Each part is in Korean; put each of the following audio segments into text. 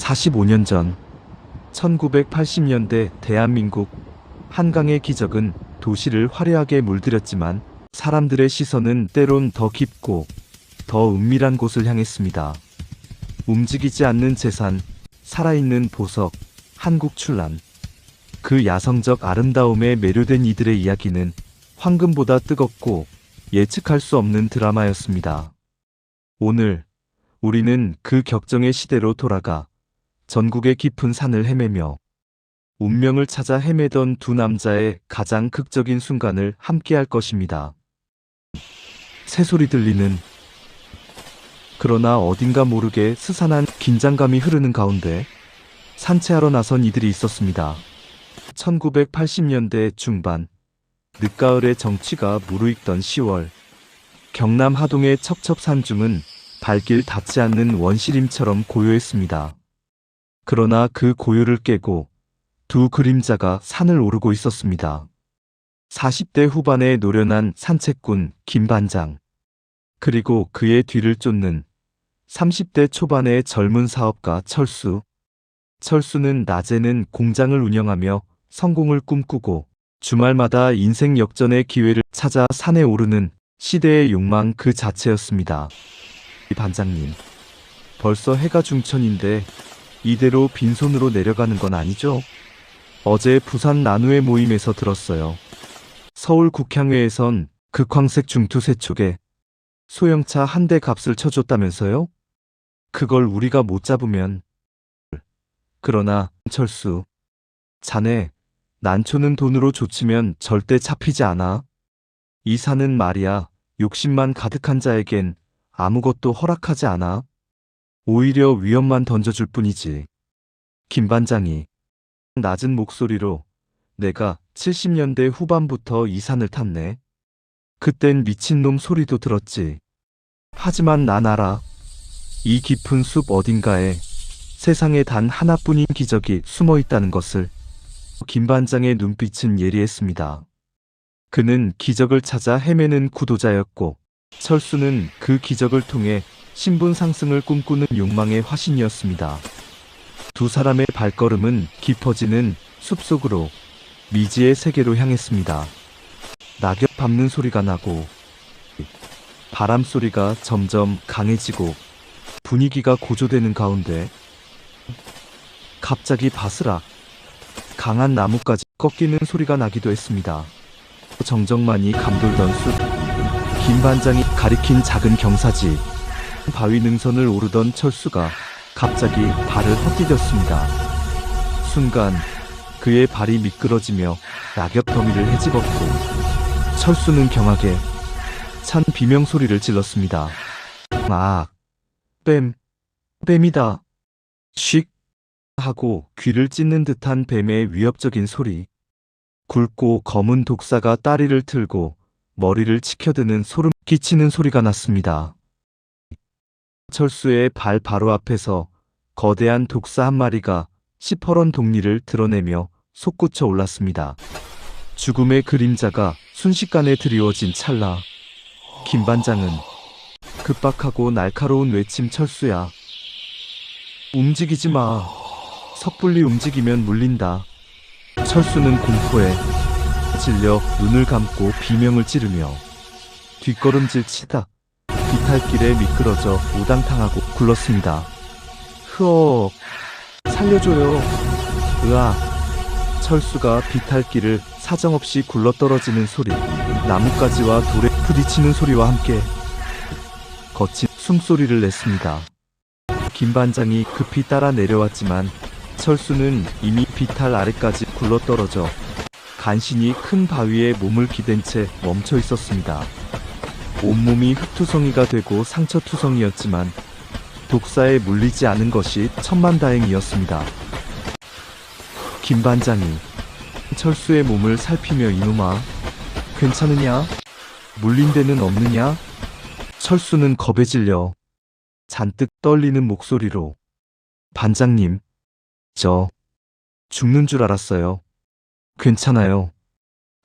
45년 전 1980년대 대한민국 한강의 기적은 도시를 화려하게 물들였지만 사람들의 시선은 때론 더 깊고 더 은밀한 곳을 향했습니다. 움직이지 않는 재산, 살아있는 보석, 한국 출란. 그 야성적 아름다움에 매료된 이들의 이야기는 황금보다 뜨겁고 예측할 수 없는 드라마였습니다. 오늘 우리는 그 격정의 시대로 돌아가 전국의 깊은 산을 헤매며 운명을 찾아 헤매던 두 남자의 가장 극적인 순간을 함께할 것입니다. 새소리 들리는 그러나 어딘가 모르게 스산한 긴장감이 흐르는 가운데 산채하러 나선 이들이 있었습니다. 1980년대 중반 늦가을의 정취가 무르익던 10월 경남 하동의 첩첩산중은 발길 닿지 않는 원시림처럼 고요했습니다. 그러나 그 고요를 깨고 두 그림자가 산을 오르고 있었습니다. 40대 후반의 노련한 산책꾼 김반장 그리고 그의 뒤를 쫓는 30대 초반의 젊은 사업가 철수 철수는 낮에는 공장을 운영하며 성공을 꿈꾸고 주말마다 인생 역전의 기회를 찾아 산에 오르는 시대의 욕망 그 자체였습니다. 반장님, 벌써 해가 중천인데 이대로 빈손으로 내려가는 건 아니죠? 어제 부산 나누의 모임에서 들었어요. 서울 국향회에선 극황색 중투 세촉에 소형차 한 대 값을 쳐줬다면서요? 그걸 우리가 못 잡으면. 그러나 철수, 자네 난초는 돈으로 조치면 절대 잡히지 않아. 이 산은 말이야 욕심만 가득한 자에겐 아무것도 허락하지 않아. 오히려 위험만 던져줄 뿐이지. 김 반장이 낮은 목소리로 내가 70년대 후반부터 이 산을 탔네. 그땐 미친놈 소리도 들었지. 하지만 난 알아. 이 깊은 숲 어딘가에 세상에 단 하나뿐인 기적이 숨어 있다는 것을. 김 반장의 눈빛은 예리했습니다. 그는 기적을 찾아 헤매는 구도자였고, 철수는 그 기적을 통해 신분 상승을 꿈꾸는 욕망의 화신이었습니다. 두 사람의 발걸음은 깊어지는 숲속으로 미지의 세계로 향했습니다. 낙엽 밟는 소리가 나고 바람 소리가 점점 강해지고 분위기가 고조되는 가운데 갑자기 바스락 강한 나무까지 꺾이는 소리가 나기도 했습니다. 정적만이 감돌던 숲, 김 반장이 가리킨 작은 경사지, 바위 능선을 오르던 철수가 갑자기 발을 헛디뎠습니다. 순간 그의 발이 미끄러지며 낙엽 더미를 헤집었고 철수는 경하게 찬 비명 소리를 질렀습니다. 아, 뱀, 뱀이다. 쉭 하고 귀를 찢는 듯한 뱀의 위협적인 소리. 굵고 검은 독사가 다리를 틀고 머리를 치켜드는 소름 끼치는 소리가 났습니다. 철수의 발 바로 앞에서 거대한 독사 한 마리가 시퍼런 독리를 드러내며 솟구쳐 올랐습니다. 죽음의 그림자가 순식간에 드리워진 찰나 김 반장은 급박하고 날카로운 외침 철수야. 움직이지 마. 섣불리 움직이면 물린다. 철수는 공포에 질려 눈을 감고 비명을 지르며 뒷걸음질 치다 비탈길에 미끄러져 우당탕하고 굴렀습니다. 흐어 살려줘요. 으아 철수가 비탈길을 사정없이 굴러떨어지는 소리 나뭇가지와 돌에 부딪히는 소리와 함께 거친 숨소리를 냈습니다. 김 반장이 급히 따라 내려왔지만 철수는 이미 비탈 아래까지 굴러떨어져 간신히 큰 바위에 몸을 기댄 채 멈춰 있었습니다. 온몸이 흙투성이가 되고 상처투성이였지만 독사에 물리지 않은 것이 천만다행이었습니다. 김 반장이 철수의 몸을 살피며 이놈아, 괜찮으냐? 물린 데는 없느냐? 철수는 겁에 질려 잔뜩 떨리는 목소리로 반장님, 저 죽는 줄 알았어요. 괜찮아요.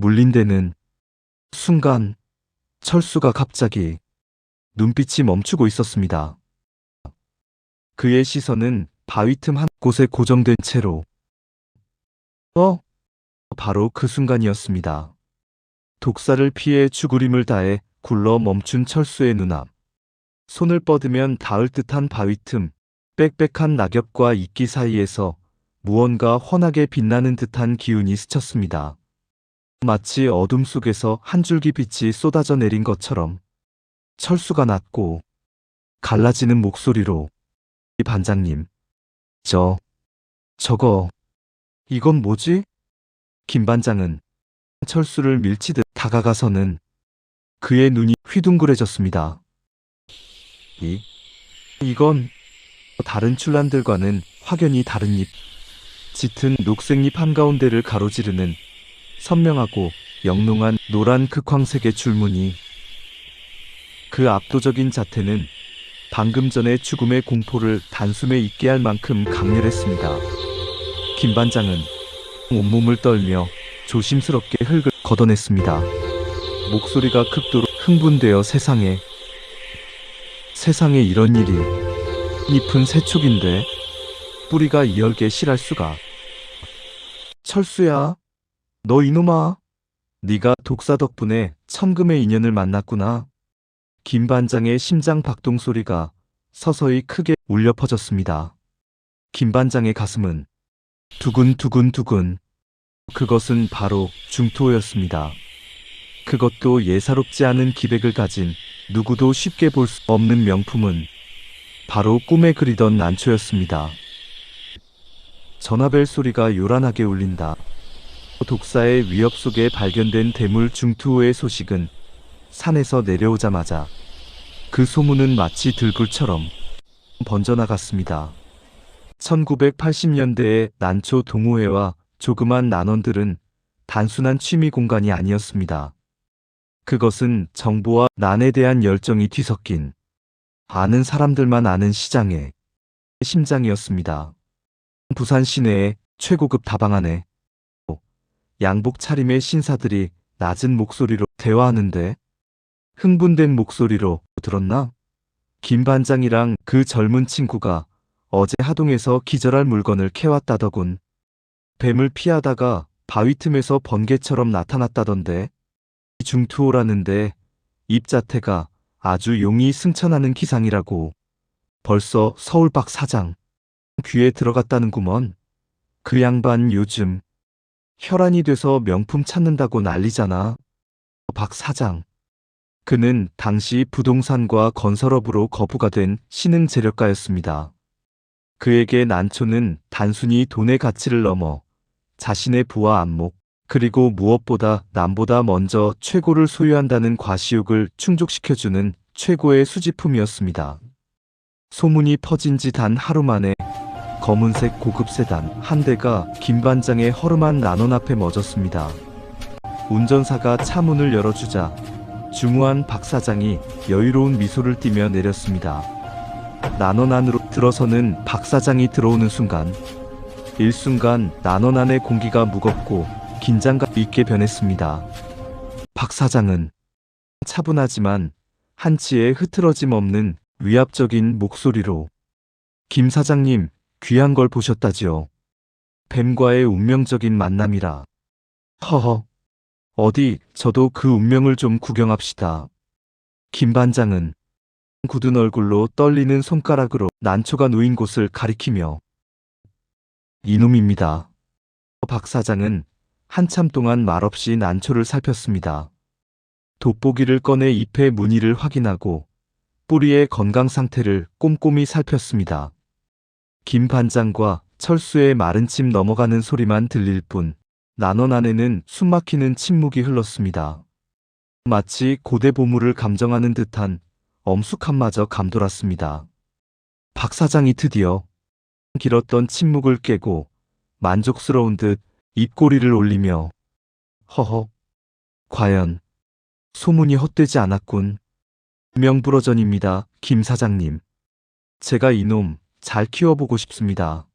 물린 데는 순간 철수가 갑자기 눈빛이 멈추고 있었습니다. 그의 시선은 바위 틈 한 곳에 고정된 채로. 어? 바로 그 순간이었습니다. 독사를 피해 죽으림을 다해 굴러 멈춘 철수의 눈앞. 손을 뻗으면 닿을 듯한 바위 틈, 빽빽한 낙엽과 이끼 사이에서 무언가 환하게 빛나는 듯한 기운이 스쳤습니다. 마치 어둠 속에서 한 줄기 빛이 쏟아져 내린 것처럼 철수가 낮고 갈라지는 목소리로 이 반장님, 저, 저거, 이건 뭐지? 김 반장은 철수를 밀치듯 다가가서는 그의 눈이 휘둥그레졌습니다. 이, 이건 다른 출란들과는 확연히 다른 잎, 짙은 녹색잎 한가운데를 가로지르는 선명하고 영롱한 노란 극황색의 줄무늬. 그 압도적인 자태는 방금 전의 죽음의 공포를 단숨에 잊게 할 만큼 강렬했습니다. 김 반장은 온몸을 떨며 조심스럽게 흙을 걷어냈습니다. 목소리가 극도로 흥분되어 세상에 세상에 이런 일이 잎은 새촉인데 뿌리가 이열게 실할 수가 철수야 너 이놈아 네가 독사 덕분에 천금의 인연을 만났구나 김 반장의 심장 박동 소리가 서서히 크게 울려 퍼졌습니다. 김 반장의 가슴은 두근두근두근 그것은 바로 중토였습니다. 그것도 예사롭지 않은 기백을 가진 누구도 쉽게 볼 수 없는 명품은 바로 꿈에 그리던 난초였습니다. 전화벨 소리가 요란하게 울린다. 독사의 위협 속에 발견된 대물 중투호의 소식은 산에서 내려오자마자 그 소문은 마치 들불처럼 번져나갔습니다. 1980년대의 난초 동호회와 조그만 난원들은 단순한 취미 공간이 아니었습니다. 그것은 정보와 난에 대한 열정이 뒤섞인 아는 사람들만 아는 시장의 심장이었습니다. 부산 시내의 최고급 다방 안에 양복 차림의 신사들이 낮은 목소리로 대화하는데 흥분된 목소리로 들었나? 김 반장이랑 그 젊은 친구가 어제 하동에서 기절할 물건을 캐왔다더군. 뱀을 피하다가 바위 틈에서 번개처럼 나타났다던데. 중투호라는데 입 자태가 아주 용이 승천하는 기상이라고. 벌써 서울 박 사장 귀에 들어갔다는구먼. 그 양반 요즘 혈안이 돼서 명품 찾는다고 난리잖아. 박 사장. 그는 당시 부동산과 건설업으로 거부가 된 신흥 재력가였습니다. 그에게 난초는 단순히 돈의 가치를 넘어 자신의 부와 안목, 그리고 무엇보다 남보다 먼저 최고를 소유한다는 과시욕을 충족시켜주는 최고의 수집품이었습니다. 소문이 퍼진 지 단 하루 만에 검은색 고급 세단 한 대가 김 반장의 허름한 난원 앞에 멎었습니다. 운전사가 차 문을 열어주자 중후한 박 사장이 여유로운 미소를 띠며 내렸습니다. 난원 안으로 들어서는 박 사장이 들어오는 순간 일순간 난원 안의 공기가 무겁고 긴장감 있게 변했습니다. 박 사장은 차분하지만 한치의 흐트러짐 없는 위압적인 목소리로 김 사장님 귀한 걸 보셨다지요. 뱀과의 운명적인 만남이라. 허허. 어디 저도 그 운명을 좀 구경합시다. 김 반장은 굳은 얼굴로 떨리는 손가락으로 난초가 놓인 곳을 가리키며 이놈입니다. 박 사장은 한참 동안 말없이 난초를 살폈습니다. 돋보기를 꺼내 잎의 무늬를 확인하고 뿌리의 건강 상태를 꼼꼼히 살폈습니다. 김 반장과 철수의 마른 침 넘어가는 소리만 들릴 뿐 난원 안에는 숨막히는 침묵이 흘렀습니다. 마치 고대 보물을 감정하는 듯한 엄숙함마저 감돌았습니다. 박 사장이 드디어 길었던 침묵을 깨고 만족스러운 듯 입꼬리를 올리며 허허 과연 소문이 헛되지 않았군. 명불허전입니다, 김 사장님. 제가 이놈 잘 키워보고 싶습니다.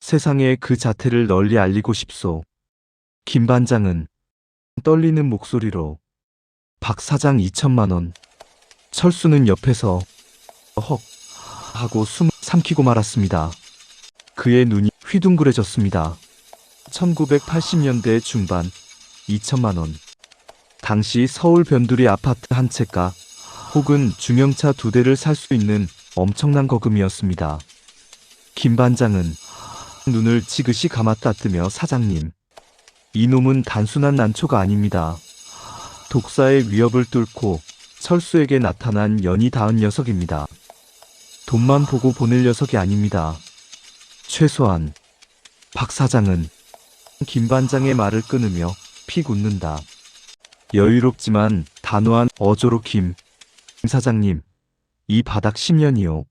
세상에 그 자태를 널리 알리고 싶소. 김 반장은 떨리는 목소리로 박 사장 2천만 원. 철수는 옆에서 헉 하고 숨 삼키고 말았습니다. 그의 눈이 휘둥그레졌습니다. 1980년대 중반 2천만 원. 당시 서울 변두리 아파트 한 채가 혹은 중형차 두 대를 살 수 있는 엄청난 거금이었습니다. 김 반장은 눈을 지그시 감았다 뜨며 사장님. 이놈은 단순한 난초가 아닙니다. 독사의 위협을 뚫고 철수에게 나타난 연이 닿은 녀석입니다. 돈만 보고 보낼 녀석이 아닙니다. 최소한 박 사장은 김 반장의 말을 끊으며 픽 웃는다. 여유롭지만 단호한 어조로 김. 김 사장님, 이 바닥 10년이요.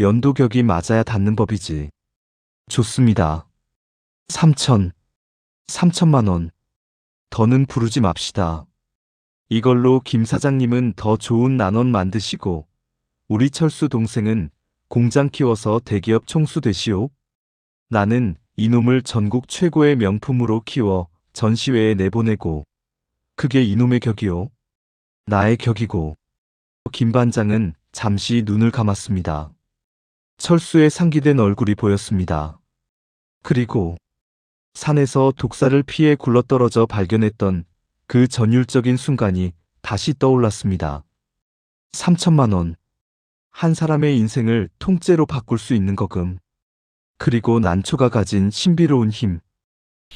연도격이 맞아야 닿는 법이지. 좋습니다. 3천, 3천만 원. 더는 부르지 맙시다. 이걸로 김 사장님은 더 좋은 난원 만드시고, 우리 철수 동생은 공장 키워서 대기업 총수 되시오. 나는 이놈을 전국 최고의 명품으로 키워 전시회에 내보내고, 그게 이놈의 격이요. 나의 격이고. 김 반장은 잠시 눈을 감았습니다. 철수의 상기된 얼굴이 보였습니다. 그리고 산에서 독사를 피해 굴러떨어져 발견했던 그 전율적인 순간이 다시 떠올랐습니다. 3천만 원. 한 사람의 인생을 통째로 바꿀 수 있는 거금. 그리고 난초가 가진 신비로운 힘.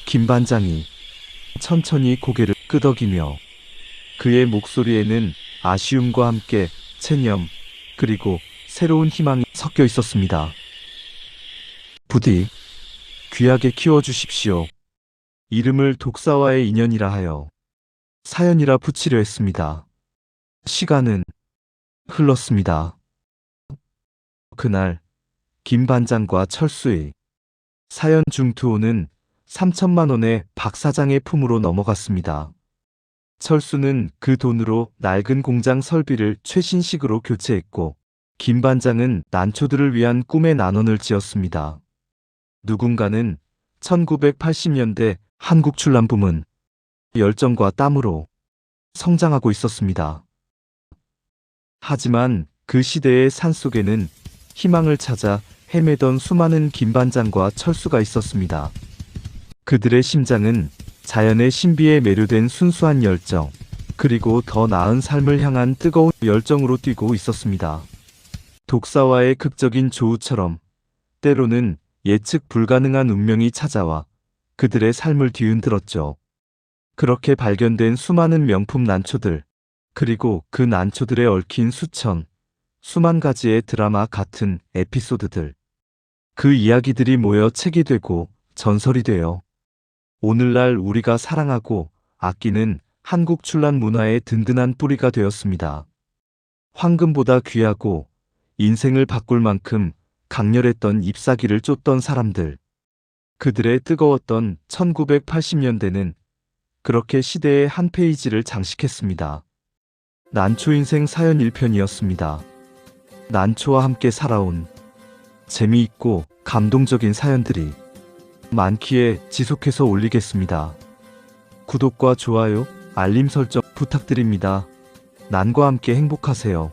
김 반장이 천천히 고개를 끄덕이며 그의 목소리에는 아쉬움과 함께 체념, 그리고 새로운 희망이 섞여 있었습니다. 부디 귀하게 키워주십시오. 이름을 독사와의 인연이라 하여 사연이라 붙이려 했습니다. 시간은 흘렀습니다. 그날 김 반장과 철수의 사연 중투호는 3천만 원의 박 사장의 품으로 넘어갔습니다. 철수는 그 돈으로 낡은 공장 설비를 최신식으로 교체했고 김 반장은 난초들을 위한 꿈의 난원을 지었습니다. 누군가는 1980년대 한국 출란붐은 열정과 땀으로 성장하고 있었습니다. 하지만 그 시대의 산속에는 희망을 찾아 헤매던 수많은 김 반장과 철수가 있었습니다. 그들의 심장은 자연의 신비에 매료된 순수한 열정, 그리고 더 나은 삶을 향한 뜨거운 열정으로 뛰고 있었습니다. 독사와의 극적인 조우처럼 때로는 예측 불가능한 운명이 찾아와 그들의 삶을 뒤흔들었죠. 그렇게 발견된 수많은 명품 난초들, 그리고 그 난초들에 얽힌 수천, 수만 가지의 드라마 같은 에피소드들. 그 이야기들이 모여 책이 되고 전설이 되어 오늘날 우리가 사랑하고 아끼는 한국 출란 문화의 든든한 뿌리가 되었습니다. 황금보다 귀하고 인생을 바꿀 만큼 강렬했던 잎사귀를 쫓던 사람들. 그들의 뜨거웠던 1980년대는 그렇게 시대의 한 페이지를 장식했습니다. 난초 인생 사연 1편이었습니다. 난초와 함께 살아온 재미있고 감동적인 사연들이 많기에 지속해서 올리겠습니다. 구독과 좋아요, 알림 설정 부탁드립니다. 난과 함께 행복하세요.